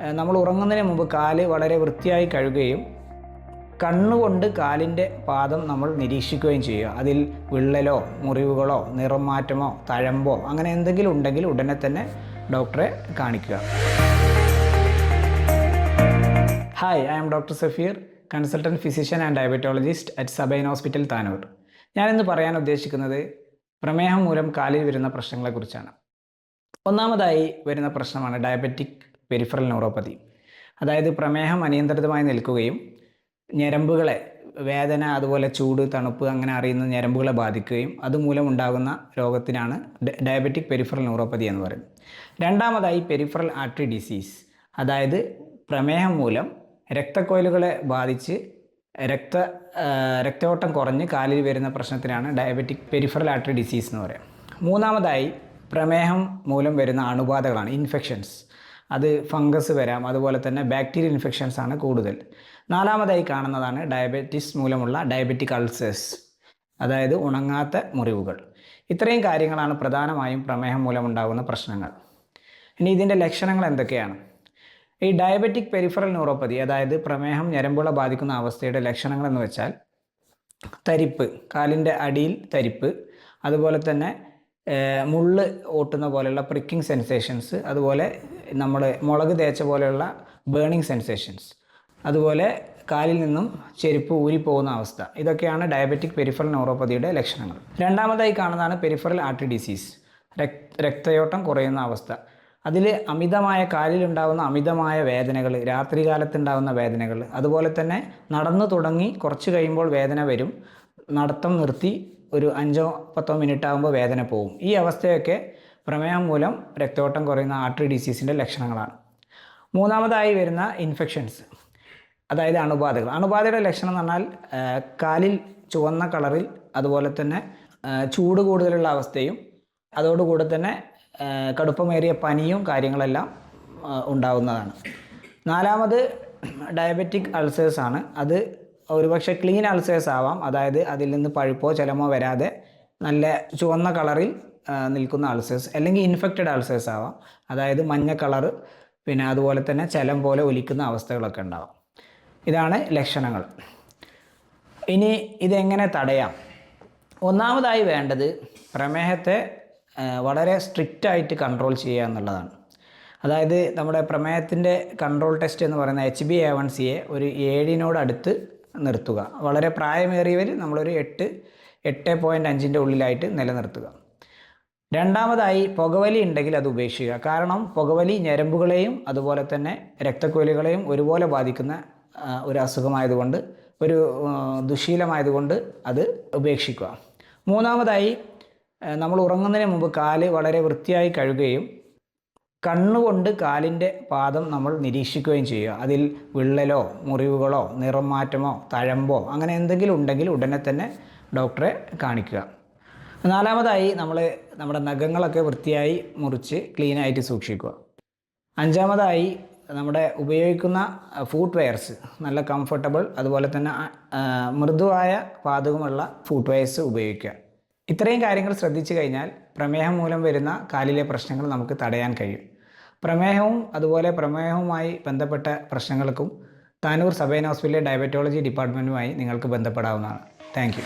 നമ്മൾ ഉറങ്ങുന്നതിന് മുമ്പ് കാൽ വളരെ വൃത്തിയായി കഴുകുകയും കണ്ണുകൊണ്ട് കാലിന്റെ പാദം നമ്മൾ നിരീക്ഷിക്കുകയും ചെയ്യുക. അതിൽ വിള്ളലോ മുറിവുകളോ നിറം മാറ്റമോ തഴമ്പോ അങ്ങനെ എന്തെങ്കിലും ഉണ്ടെങ്കിൽ ഉടനെ തന്നെ ഡോക്ടറെ കാണിക്കുക. Hi I'm doctor Safeer consultant physician and diabetologist at Sabine hospital Tanur ഞാനിന്ന് പറയാൻ ഉദ്ദേശിക്കുന്നത് പ്രമേഹം മൂലം കാലിൽ വരുന്ന പ്രശ്നങ്ങളെക്കുറിച്ചാണ്. ഒന്നാമതായി വരുന്ന പ്രശ്നമാണ് ഡയബറ്റിക് പെരിഫറൽ ന്യൂറോപ്പതി. അതായത് പ്രമേഹം അനിയന്ത്രിതമായി നിൽക്കുകയും ഞരമ്പുകളെ വേദന അതുപോലെ ചൂട് തണുപ്പ് അങ്ങനെ അറിയുന്ന ഞരമ്പുകളെ ബാധിക്കുകയും അതുമൂലം ഉണ്ടാകുന്ന രോഗത്തിനാണ് ഡയബറ്റിക് പെരിഫറൽ ന്യൂറോപ്പതി എന്ന് പറയുന്നത്. രണ്ടാമതായി പെരിഫറൽ ആർട്ടറി ഡിസീസ്. അതായത് പ്രമേഹം മൂലം രക്തക്കോയിലുകളെ ബാധിച്ച് രക്ത രക്തയോട്ടം കുറഞ്ഞ് കാലിൽ വരുന്ന പ്രശ്നത്തിനാണ് ഡയബറ്റിക് പെരിഫറൽ ആർട്ടറി ഡിസീസ് എന്ന് പറയാം മൂന്നാമതായി പ്രമേഹം മൂലം വരുന്ന അണുബാധകളാണ് ഇൻഫെക്ഷൻസ്. അത് ഫംഗസ് വരാം. അതുപോലെ തന്നെ ബാക്ടീരിയൽ ഇൻഫെക്ഷൻസ് ആണ് കൂടുതൽ. നാലാമതായി കാണുന്നതാണ് ഡയബറ്റിസ് മൂലമുള്ള ഡയബറ്റിക് അൾസേഴ്സ് അതായത് ഉണങ്ങാത്ത മുറിവുകൾ. ഇത്രയും കാര്യങ്ങളാണ് പ്രധാനമായും പ്രമേഹം മൂലമുണ്ടാകുന്ന പ്രശ്നങ്ങൾ. ഇനി ഇതിന്റെ ലക്ഷണങ്ങൾ എന്തൊക്കെയാണ്? ഈ ഡയബറ്റിക് പെരിഫറൽ ന്യൂറോപ്പതി അതായത് പ്രമേഹം ഞരമ്പുള ബാധിക്കുന്ന അവസ്ഥയുടെ ലക്ഷണങ്ങൾ എന്ന് വെച്ചാൽ തരിപ്പ് കാലിന്റെ അടിയിൽ തരിപ്പ് അതുപോലെ തന്നെ മുള്ള് ഓട്ടുന്ന പോലെയുള്ള പ്രിക്കിംഗ് സെൻസേഷൻസ് അതുപോലെ നമ്മൾ മുളക് തേച്ച പോലെയുള്ള ബേണിംഗ് സെൻസേഷൻസ് അതുപോലെ കാലിൽ നിന്നും ചെരുപ്പ് ഊരിപ്പോകുന്ന അവസ്ഥ. ഇതൊക്കെയാണ് ഡയബറ്റിക് പെരിഫറൽ ന്യൂറോപ്പതിയുടെ ലക്ഷണങ്ങൾ. രണ്ടാമതായി കാണുന്നതാണ് പെരിഫറൽ ആർട്ടറി ഡിസീസ് രക് രക്തയോട്ടം കുറയുന്ന അവസ്ഥ. അതിൽ അമിതമായ കാലിൽ ഉണ്ടാകുന്ന അമിതമായ വേദനകൾ രാത്രികാലത്തുണ്ടാകുന്ന വേദനകൾ അതുപോലെ തന്നെ നടന്നു തുടങ്ങി കുറച്ച് കഴിയുമ്പോൾ വേദന വരും നടത്തം നിർത്തി ഒരു അഞ്ചോ പത്തോ മിനിറ്റ് ആകുമ്പോൾ വേദന പോകും ഈ അവസ്ഥയൊക്കെ പ്രമേയം മൂലം രക്തയോട്ടം കുറയുന്ന ആർട്ടറി ഡിസീസിന്റെ ലക്ഷണങ്ങളാണ്. മൂന്നാമതായി വരുന്ന ഇൻഫെക്ഷൻസ് അതായത് അണുബാധകൾ. അണുബാധയുടെ ലക്ഷണം എന്ന് പറഞ്ഞാൽ കാലിൽ ചുവന്ന കളറിൽ അതുപോലെ തന്നെ ചൂട് കൂടുതലുള്ള അവസ്ഥയും അതോടുകൂടെ തന്നെ കടുപ്പമേറിയ പനിയും കാര്യങ്ങളെല്ലാം ഉണ്ടാകുന്നതാണ് നാലാമത് ഡയബറ്റിക് അൾസേഴ്സ് ആണ്. അത് ഒരുപക്ഷെ ക്ലീൻ അൾസേഴ്സ് ആവാം. അതായത് അതിൽ നിന്ന് പഴുപ്പോ ചലമോ വരാതെ നല്ല ചുവന്ന കളറിൽ നിൽക്കുന്ന അൾസേഴ്സ് അല്ലെങ്കിൽ ഇൻഫെക്റ്റഡ് അൾസേഴ്സ് ആവാം. അതായത് മഞ്ഞ കളർ പിന്നെ അതുപോലെ തന്നെ ചലം പോലെ ഒലിക്കുന്ന അവസ്ഥകളൊക്കെ ഉണ്ടാവാം. ഇതാണ് ലക്ഷണങ്ങൾ. ഇനി ഇതെങ്ങനെ തടയാം? ഒന്നാമതായി വേണ്ടത് പ്രമേഹത്തെ വളരെ സ്ട്രിക്റ്റായിട്ട് കൺട്രോൾ ചെയ്യുക എന്നുള്ളതാണ്. അതായത് നമ്മുടെ പ്രമേഹത്തിന്റെ കൺട്രോൾ ടെസ്റ്റ് എന്ന് പറയുന്ന എച്ച് ബി എ വൺ സിയെ ഒരു ഏഴിനോടടുത്ത് നിർത്തുക. വളരെ പ്രായമേറിയവർ നമ്മളൊരു എട്ട് എട്ട് പോയിന്റ് അഞ്ചിന്റെ ഉള്ളിലായിട്ട് നിലനിർത്തുക. രണ്ടാമതായി പുകവലി ഉണ്ടെങ്കിൽ അത് ഉപേക്ഷിക്കുക. കാരണം പുകവലി ഞരമ്പുകളെയും അതുപോലെ തന്നെ രക്തക്കുഴലുകളെയും ഒരുപോലെ ബാധിക്കുന്ന ഒരു അസുഖമായതുകൊണ്ട് ഒരു ദുശീലമായതുകൊണ്ട് അത് ഉപേക്ഷിക്കുക. മൂന്നാമതായി നമ്മൾ ഉറങ്ങുന്നതിന് മുമ്പ് കാൽ വളരെ വൃത്തിയായി കഴുകുകയും കണ്ണുകൊണ്ട് കാലിന്റെ പാദം നമ്മൾ നിരീക്ഷിക്കുകയും ചെയ്യുക. അതിൽ വിള്ളലോ മുറിവുകളോ നിറം മാറ്റമോ തഴമ്പോ അങ്ങനെ എന്തെങ്കിലും ഉണ്ടെങ്കിൽ ഉടനെ തന്നെ ഡോക്ടറെ കാണിക്കുക. നാലാമതായി നമ്മൾ നമ്മുടെ നഖങ്ങളൊക്കെ വൃത്തിയായി മുറിച്ച് ക്ലീനായിട്ട് സൂക്ഷിക്കുക. അഞ്ചാമതായി നമ്മുടെ ഉപയോഗിക്കുന്ന ഫുഡ് വെയർസ് നല്ല കംഫർട്ടബിൾ അതുപോലെ തന്നെ മൃദുവായ പാതകമുള്ള ഫുഡ് വെയർസ് ഉപയോഗിക്കുക. ഇത്രയും കാര്യങ്ങൾ ശ്രദ്ധിച്ചു കഴിഞ്ഞാൽ പ്രമേഹം മൂലം വരുന്ന കാലിലെ പ്രശ്നങ്ങൾ നമുക്ക് തടയാൻ കഴിയും. പ്രമേഹവും അതുപോലെ പ്രമേഹവുമായി ബന്ധപ്പെട്ട പ്രശ്നങ്ങൾക്കും താനൂർ സബൈൻ ഹോസ്പിറ്റലിലെ ഡയബറ്റോളജി ഡിപ്പാർട്ട്മെന്റുമായി നിങ്ങൾക്ക് ബന്ധപ്പെടാവുന്നതാണ്. താങ്ക്